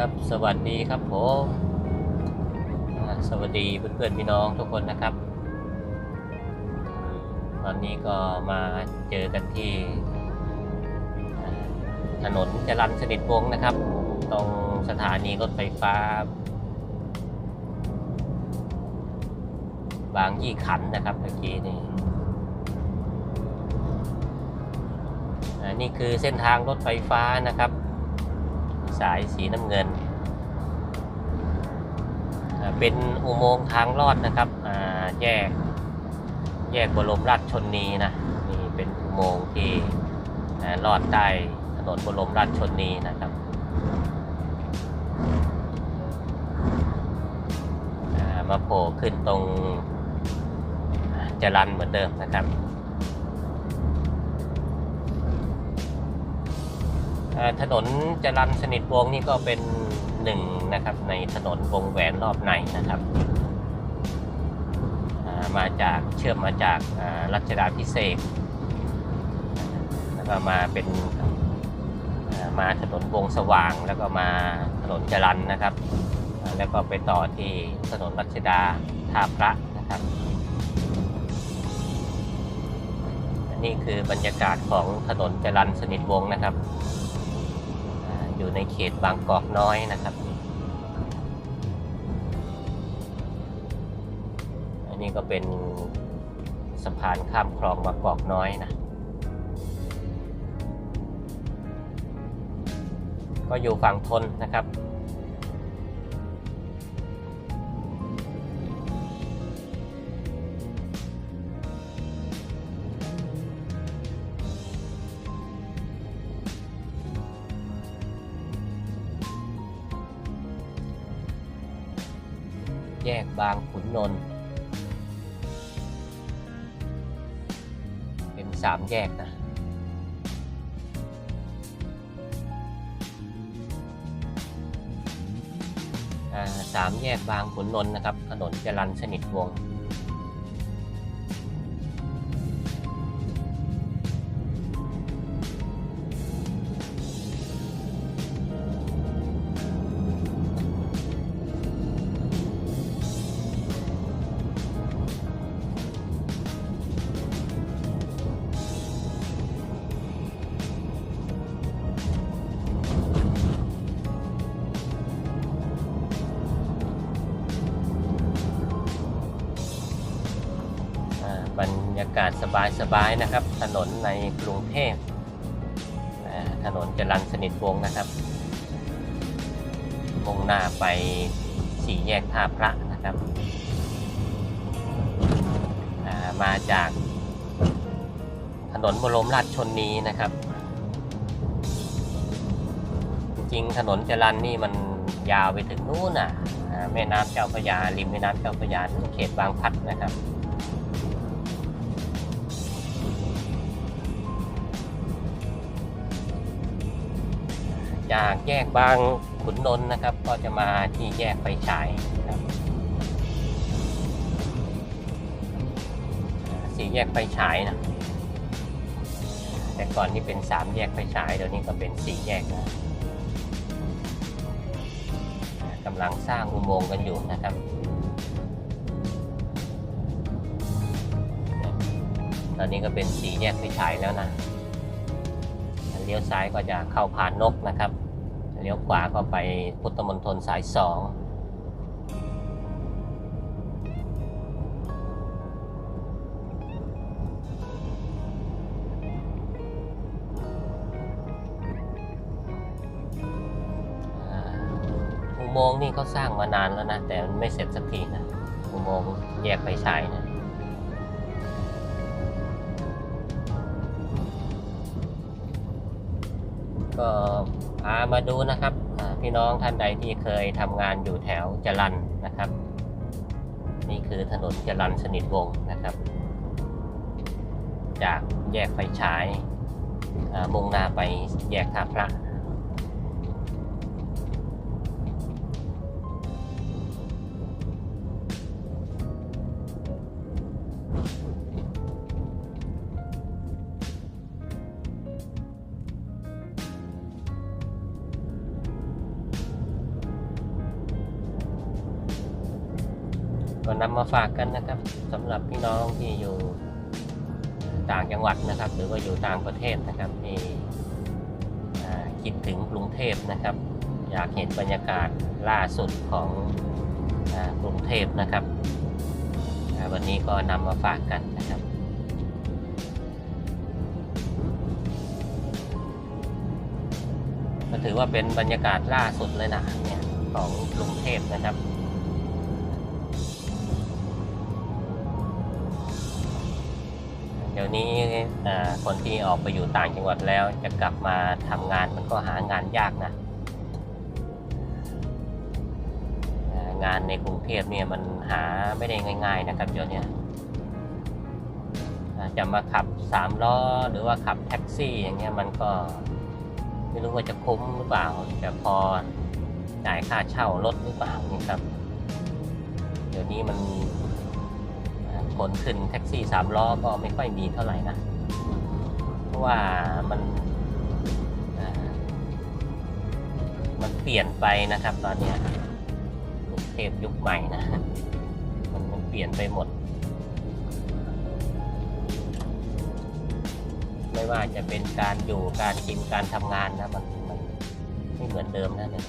ครับสวัสดีครับผมสวัสดีเพื่อนๆพี่น้องทุกคนนะครับ ตอนนี้ก็มาเจอกันที่ ถนนจรัญสนิทวงนะครับ ตรงสถานีรถไฟฟ้า บางยี่ขันนะครับเมื่อกี้นี่นี่คือเส้นทางรถไฟฟ้านะครับ สายสีน้ำเงิน เป็นอุโมงค์ทางลอดนะครับแยกแยกบรมราชชนนีนะนี่เป็นอุโมงค์ที่ลอดใต้ถนนบรมราชชนนีนะครับมาโผล่ขึ้นตรงจรันเหมือนเดิมนะครับ ถนนจรัญสนิทวงศ์นี่ก็เป็นหนึ่งนะครับในถนนวงแหวนรอบในนะครับ มาจากเชื่อมมาจากรัชดาพิเศษแล้วก็มาเป็นมาถนนวงสว่างแล้วก็มาถนนจรัญนะครับ แล้วก็ไปต่อที่ถนนรัชดาท่าพระนะครับนนี่คือบรรยากาศของถนนจรัญสนิทวงศ์นะครับ อยู่ในเขตบางกอกน้อยนะครับ อันนี้ก็เป็นสะพานข้ามคลองบางกอกน้อยนะ ก็อยู่ฝั่งทนนะครับ แยกบางขุนนนท์เป็นสามแยกนะอ่าสามแยกบางขุนนนท์นะครับ ถนนจรัญสนิทวงศ์ากาศสบายๆนะครับ ถนนในกรุงเทพถนนจรัญสนิทวงนะครับ มุ่งหน้าไปสี่แยกท่าพระนะครับามาจากถนนบรมราชชนนีนะครับ จริงถนนจรัญนี่มันยาวไปถึงนู่นน่ะแม่น้ำเจ้าพระยาริมแม่น้ำเจ้าพระยาเขตบางพลัดนะครับ จากแยกบางขุนนนท์นะครับ ก็จะมาที่แยกไฟฉายครับสี่แยกไฟฉายนะแต่ก่อนนี่เป็นสามแยกไฟฉายเดี๋ยวนี้ก็เป็นสี่แยกนะกำลังสร้างอุโมงค์กันอยู่นะครับตอนนี้ก็เป็นสี่แยกไฟฉายแล้วนะเลี้ยวซ้ายก็จะเข้าผ่านนกนะครับ เลี้ยวขวาก็ไปพุทธมณฑลสายสองอุโมงค์นี่เขาสร้างมานานแล้วนะ แต่มันไม่เสร็จสักทีนะ อุโมงค์แยกไปใชายนะก็ พามาดูนะครับพี่น้องท่านใดที่เคยทำงานอยู่แถวจรันนะครับ นี่คือถนนจรันสนิทวงศ์นะครับ จากแยกไฟฉายมุ่งหน้าไปแยกท่าพระ นำมาฝากกันนะครับสำหรับพี่น้องที่อยู่ต่างจังหวัดนะครับ หรือว่าอยู่ต่างประเทศนะครับที่คิดถึงกรุงเทพนะครับ อยากเห็นบรรยากาศล่าสุดของกรุงเทพนะครับวันนี้ก็นำมาฝากกันนะครับก็ถือว่าเป็นบรรยากาศล่าสุดเลยนะเนี่ยของกรุงเทพนะครับ เดี๋ยวนี้คนที่ออกไปอยู่ต่างจังหวัดแล้วจะกลับมาทำงานมันก็หางานยากนะงานในกรุงเทพเนี่ยมันหาไม่ได้ง่าย ๆ นะครับเดี๋ยวนี้จะมาขับสามล้อหรือว่าขับแท็กซี่อย่างเงี้ยมันก็ไม่รู้ว่าจะคุ้มหรือเปล่าจะพอจ่ายค่าเช่ารถหรือเปล่านี่ครับ เดี๋ยวนี้มัน คนขึ้นแท็กซี่สามล้อก็ไม่ค่อยมีเท่าไหร่นะ เพราะว่ามันมันเปลี่ยนไปนะครับตอนนี้ยกรุงเทพยุคใหม่นะ มันมันเปลี่ยนไปหมด ไม่ว่าจะเป็นการอยู่การกินการทำงานนะมันมันไม่เหมือนเดิมนะเนี่ย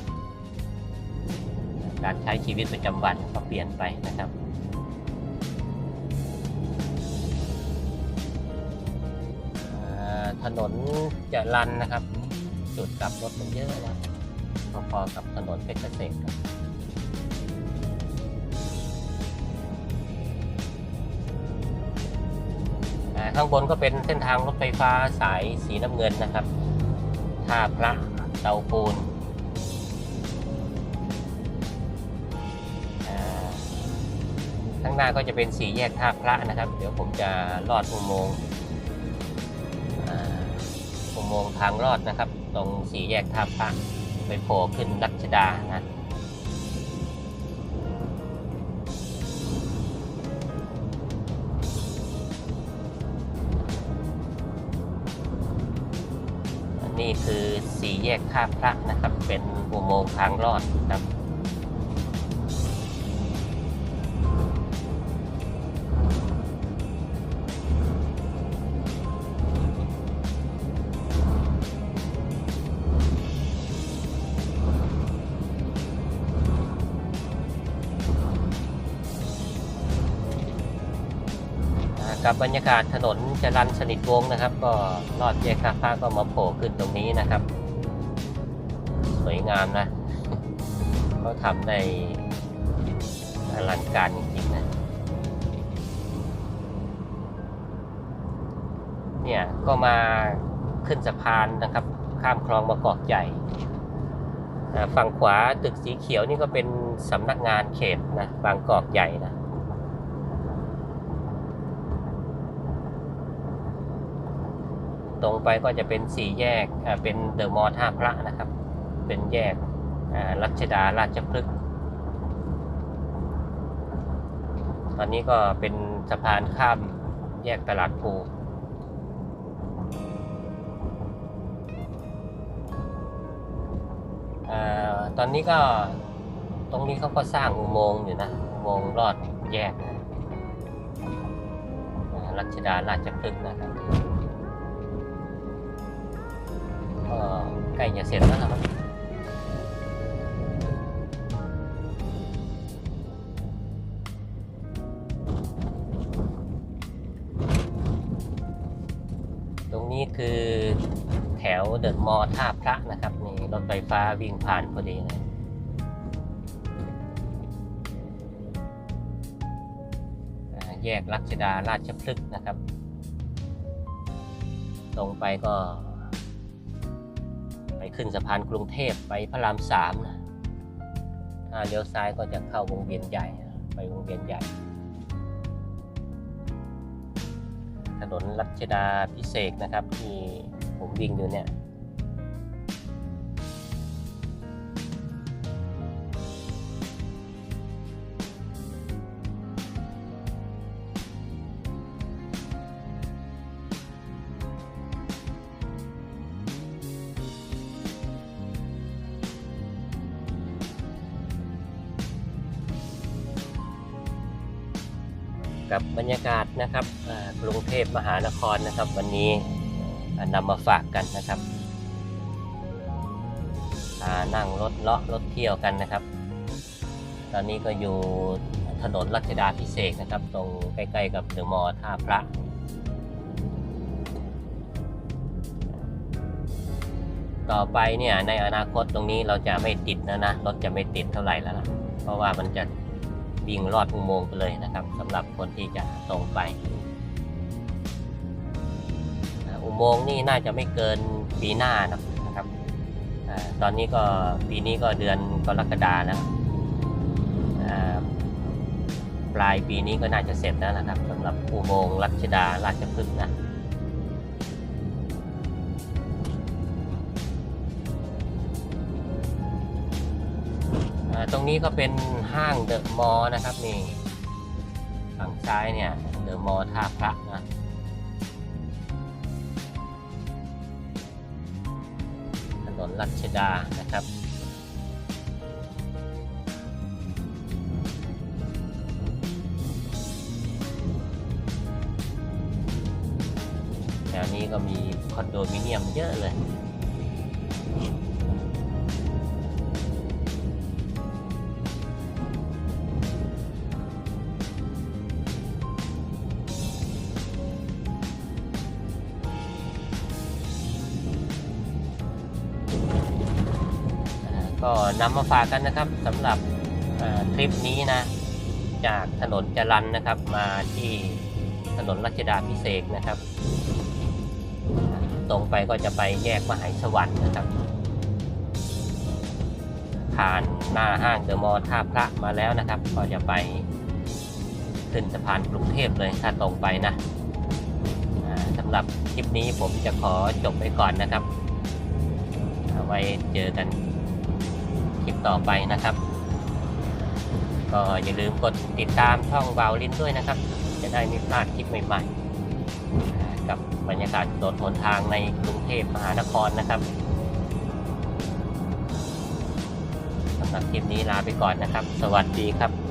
การใช้ชีวิตประจำวันก็เปลี่ยนไปนะครับ ถนนจะรันนะครับ จุดกลับรถมันเยอะนะพอๆกับถนนเพชรเกษมครับข้างบนก็เป็นเส้นทางรถไฟฟ้าสายสีน้ำเงินนะครับท่าพระเตาปูนข้างหน้าก็จะเป็นสี่แยกท่าพระนะครับ เดี๋ยวผมจะลอดอุโมงค์ งค์ทางรอดนะครับ ตรงสี่แยกท่าพระไปโผล่ขึ้นรัชดานะนนี่คือสี่แยกท่าพระนะครับ เป็นอุโมงค์ทางรอดนะครับ กับบรรยากาศถนนจรันสนิทวงศ์นะครับ ก็ลอดแยกคาฟ้าก็มาโผล่ขึ้นตรงนี้นะครับ สวยงามนะเขาทำได้อลังการจริงๆนะเนี่ยก็มาขึ้นสะพานนะครับ ข้ามคลองมะกอกใหญ่ฝั่งขวาตึกสีเขียวนี่ก็เป็นสำนักงานเขตนะบางกอกใหญ่นะ ตรงไปก็จะเป็นสี่แยกเป็นเดอะมอลล์ท่าพระนะครับ เป็นแยกรัชดาราชพฤกษ์ตอนนี้ก็เป็นสะพานข้ามแยกตลาดภูตอนนี้ก็ตรงนี้เขาก็สร้างอุโมงค์อยู่นะ อุโมงค์ลอดแยกนะรัชดาราชพฤกษ์นะครับ ใกล้จะเสร็จแล้วครับตรงนี้คือแถวเดอะมอท่าพระนะครับนี่รถไฟฟ้าวิ่งผ่านพอดีเลยแยกรัชดาราชพฤกษ์นะครับ ตรงไปก็ ขึ้นสะพานกรุงเทพไปพระรามสามนะถ้าเลี้ยวซ้ายก็จะเข้าวงเวียนใหญ่ ไปวงเวียนใหญ่ ถนนรัชดาพิเศษนะครับที่ผมวิ่งอยู่เนี่ย กับบรรยากาศนะครับกรุงเทพมหานครนะครับ วันนี้อ่านำมาฝากกันนะครับนั่งรถเลาะรถเที่ยวกันนะครับ ตอนนี้ก็อยู่ถนนรัชดาพิเศษนะครับ ตรงใกล้ๆกับเดอะมอลล์ท่าพระต่อไปเนี่ยในอนาคตตรงนี้เราจะไม่ติดนะนะรถจะไม่ติดเท่าไหร่แล้วล่ะเพราะว่ามันจะ วิ่งลอดอุโมงค์ไปเลยนะครับสำหรับคนที่จะตรงไป อุโมงค์นี่น่าจะไม่เกินปีหน้านะครับตอนนี้ก็ปีนี้ก็เดือนกรกฎาแล้วปลายปีนี้ก็น่าจะเสร็จแล้วนะครับสำหรับอุโมงค์รัชดาราชพฤกษ์นะ ตรงนี้ก็เป็นห้างเดอะมอลล์นะครับนี่ฝั่งซ้ายเนี่ยเดอะมอลล์ท่าพระนะถนนรัชดานะครับแถวนี้ก็มีคอนโดมิเนียมเยอะเลย นำมาฝากกันนะครับสำหรับคลิปนี้นะ จากถนนจรันนะครับ มาที่ถนนรัชดาพิเศษนะครับ ตรงไปก็จะไปแยกมหาสวรรค์นะครับ ผ่านหน้าห้างเดอะมอลล์ท่าพระมาแล้วนะครับ ก็จะไปขึ้นสะพานกรุงเทพเลยถ้าตรงไปนะสำหรับคลิปนี้ผมจะขอจบไปก่อนนะครับ ไว้เจอกัน คลิปต่อไปนะครับ ก็อย่าลืมกดติดตามช่องวาวลินด้วยนะครับ จะได้ไม่พลาดคลิปใหม่ๆ กับบรรยากาศรถหนทางในกรุงเทพมหานครนะครับสำหรับคลิปนี้ลาไปก่อนนะครับ สวัสดีครับ